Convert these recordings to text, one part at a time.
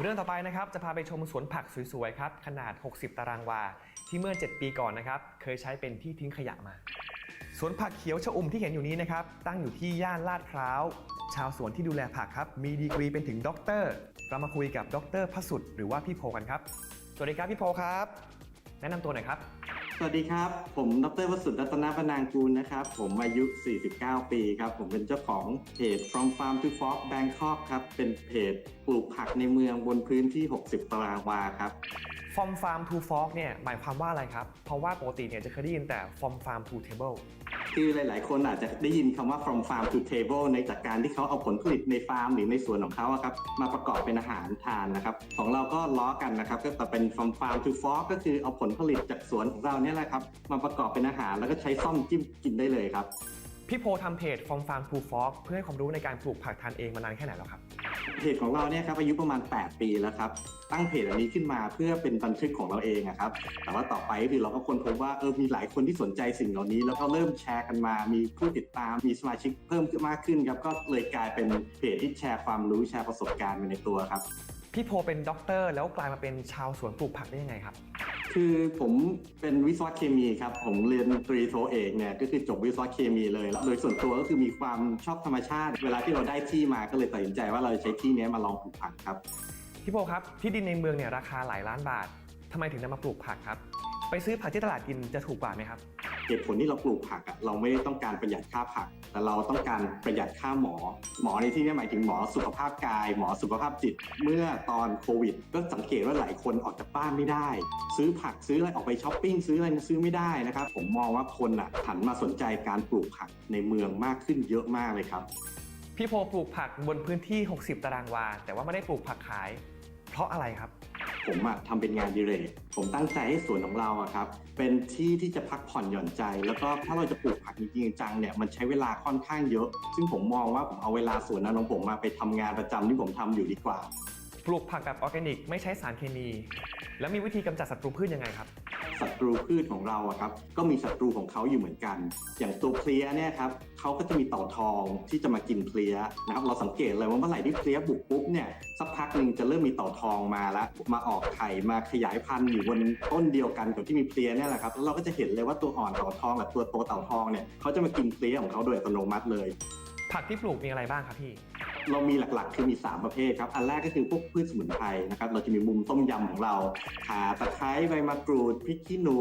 เรื่องต่อไปนะครับจะพาไปชมสวนผักสวยๆครับขนาด 60 ตารางวา ที่เมื่อ 7 ปีก่อนนะครับเคยใช้เป็นที่ทิ้งขยะมา สวนผักเขียวชอุ่มที่เห็นอยู่นี้นะครับตั้งอยู่ที่ย่านลาดพร้าว ชาวสวนที่ดูแลผักครับมีดีกรีเป็นถึงด็อกเตอร์เรามาคุยกับด็อกเตอร์พสุดหรือว่าพี่โพกันครับ สวัสดีครับพี่โพครับ แนะนำตัวหน่อยครับ สวัสดีครับ ผมดรวสุทธิ์รัตนพนางกูลนะครับ ผมอายุ 49 ปีครับ ผมเป็นเจ้าของเพจ From Farm to Fork Bangkok ครับ เป็นเพจปลูกผักในเมืองบนพื้นที่ 60 ตารางวาครับ From Farm to Fork เนี่ยหมายความว่าอะไรครับ เพราะว่าปกติเนี่ยจะเคยได้ยินแต่ From Farm to Table คือหลาย ๆ คนอาจจะได้ยินคำว่า from farm to table ในจากการที่เขาเอาผลผลิตในฟาร์มหรือในสวนของเขาอะครับ มาประกอบเป็นอาหารทานนะครับ ของเราก็ล้อกันนะครับ ก็แต่เป็น from farm to fork ก็คือเอาผลผลิตจากสวนของเราเนี่ยแหละครับมาประกอบเป็นอาหารแล้วก็ใช้ซ่อมจิ้มกินได้เลยครับ พี่โพทำเพจ From Farm to Fork เพื่อให้ความรู้ในการปลูกผักทานเองมานานแค่ไหนแล้วครับ เพจของเราเนี่ยครับอายุประมาณ 8 ปีแล้วครับ ตั้งเพจอันนี้ขึ้นมาเพื่อเป็นบันทึกของเราเองอะครับ แต่ว่าต่อไปก็คือเราก็ค้นพบว่าเออมีหลายคนที่สนใจสิ่งเหล่านี้ แล้วก็เริ่มแชร์กันมา มีผู้ติดตามมีสมาชิกเพิ่มขึ้นมากขึ้นครับก็เลยกลายเป็นเพจที่แชร์ความรู้แชร์ประสบการณ์ไปในตัวครับ พี่โพเป็นด็อกเตอร์แล้วกลายมาเป็นชาวสวนปลูกผักได้ยังไงครับ คือผมเป็นวิศวะเคมีครับ ผมเรียนตรีโทเอกเนี่ยก็คือจบวิศวะเคมีเลยแล้วโดยส่วนตัวก็คือมีความชอบธรรมชาติ เวลาที่เราได้ที่มาก็เลยตัดสินใจว่าเราจะใช้ที่นี้มาลองปลูกผักครับพี่โบครับที่ดินในเมืองเนี่ยราคาหลายล้านบาททำไมถึงนำมาปลูกผักครับ ไปซื้อผักที่ตลาดกินจะถูกกว่าไหมครับ เหตุผลที่เราปลูกผักอะเราไม่ได้ต้องการประหยัดค่าผัก แต่เราต้องการประหยัดค่าหมอ หมอในที่นี้หมายถึงหมอสุขภาพกาย หมอสุขภาพจิต เมื่อตอนโควิด ก็สังเกตว่าหลายคนออกจากบ้านไม่ได้ ซื้อผักซื้ออะไรออกไปช้อปปิ้งซื้ออะไรซื้อไม่ได้นะครับผมมองว่าคนอะหันมาสนใจการปลูกผักในเมืองมากขึ้นเยอะมากเลยครับพี่โพปลูกผักบนพื้นที่ 60 ตารางวา แต่ว่าไม่ได้ปลูกผักขาย เพราะอะไรครับ ผมอะทำเป็นงานอดิเรกผมตั้งใจให้สวนของเราอะครับ เป็นที่ที่จะพักผ่อนหย่อนใจ แล้วก็ถ้าเราจะปลูกผักจริงๆจังเนี่ยมันใช้เวลาค่อนข้างเยอะ ซึ่งผมมองว่าผมเอาเวลาส่วนนั้นของผมมาไปทำงานประจำที่ผมทำอยู่ดีกว่า ปลูกผักแบบออร์แกนิก ไม่ใช้สารเคมี แล้วมีวิธีกำจัดศัตรูพืชยังไงครับ ศัตรูพืชของเราอะครับก็มีศัตรูของเขาอยู่เหมือนกัน อย่างตัวเพลี้ยเนี่ยครับเขาก็จะมีเต่าทองที่จะมากินเพลี้ยนะครับเราสังเกตเลยว่าเมื่อไหร่ที่เพลี้ยบุกปุ๊บเนี่ยสักพักหนึ่งจะเริ่มมีเต่าทองมาแล้วมาออกไข่มาขยายพันธุ์อยู่บนต้นเดียวกันกับที่มีเพลี้ยเนี่ยแหละครับแล้วเราก็จะเห็นเลยว่าตัวอ่อนเต่าทองกับตัวโตเต่าทองเนี่ยเขาจะมากินเพลี้ยของเขาโดยอัตโนมัติเลย ผักที่ปลูกมีอะไรบ้างครับพี่ เรามีหลักๆ คือมี 3 ประเภทครับ อันแรกก็คือพวกพืชสมุนไพรนะครับ เราจะมีมุมต้มยำของเราข่าตะไคร้ใบมะกรูดพริกขี้หนู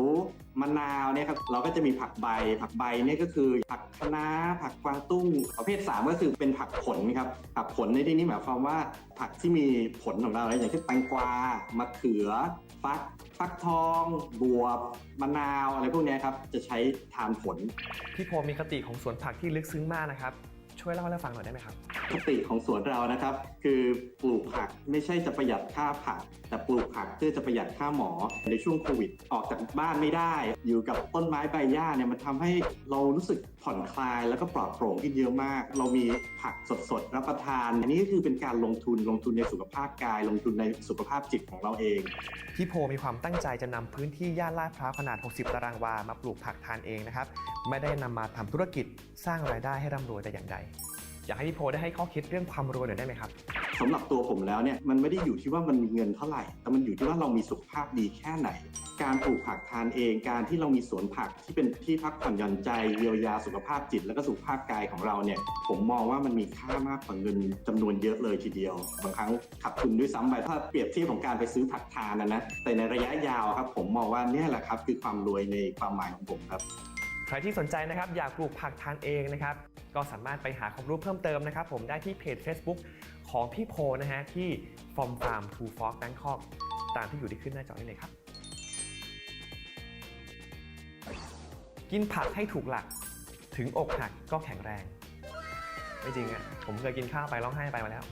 มะนาวเนี่ยครับเราก็จะมีผักใบ ผักใบเนี่ยก็คือผักคะน้าผักกวางตุ้ง ประเภท 3 ก็คือเป็นผักผลครับผักผลในที่นี้หมายความว่าผักที่มีผลของเราอย่างเช่นแตงกวามะเขือ ฟักฟักทองบวบมะนาวอะไรพวกนี้ครับจะใช้ทานผล พี่โพมีคติของสวนผักที่ลึกซึ้งมากนะครับ ช่วยเล่าให้เราฟังหน่อยได้ไหมครับคติของสวนเรานะครับ คือปลูกผักไม่ใช่จะประหยัดค่าผัก แต่ปลูกผักเพื่อจะประหยัดค่าหมอในช่วงโควิด ออกจากบ้านไม่ได้ อยู่กับต้นไม้ใบหญ้าเนี่ยมันทำให้เรารู้สึกผ่อนคลายแล้วก็ปลอดโปร่งขึ้นเยอะมาก เรามีผักสดๆรับประทาน อันนี้ก็คือเป็นการลงทุนลงทุนในสุขภาพกาย ลงทุนในสุขภาพจิตของเราเองพี่โพมีความตั้งใจจะนำพื้นที่ย่านลาดพร้าวขนาด 60 ตารางวามาปลูกผักทานเองนะครับไม่ได้นำมาทำธุรกิจสร้างรายได้ให้ร่ำรวยแต่อย่างใด อยากให้พี่โพได้ให้ข้อคิดเรื่องความรวยหน่อยได้ไหมครับ สำหรับตัวผมแล้วเนี่ยมันไม่ได้อยู่ที่ว่ามันมีเงินเท่าไหร่ แต่มันอยู่ที่ว่าเรามีสุขภาพดีแค่ไหน การปลูกผักทานเองการที่เรามีสวนผักที่เป็นที่พักผ่อนหย่อนใจเยียวยาสุขภาพจิตแล้วก็สุขภาพกายของเราเนี่ย ผมมองว่ามันมีค่ามากกว่าเงินจำนวนเยอะเลยทีเดียวบางครั้งขัดทุนด้วยซ้ำไปถ้าเปรียบเทียบของการไปซื้อผักทานนะนะแต่ในระยะยาวครับ ผมมองว่าเนี่ยแหละครับคือความรวยในความหมายของผมครับ ใครที่สนใจนะครับอยากปลูกผักทานเองนะครับ ก็สามารถไปหาความรู้เพิ่มเติมนะครับ ผมได้ที่เพจ Facebook ของพี่โพนะฮะที่ From Farm to Fork Bangkok ตามที่อยู่ที่ขึ้นหน้าจอนี้เลยครับ กินผักให้ถูกหลักถึงอกหักก็แข็งแรง ไม่จริงอะ่ะผมเคยกินข้าวไปร้องไห้ไปมาแล้ว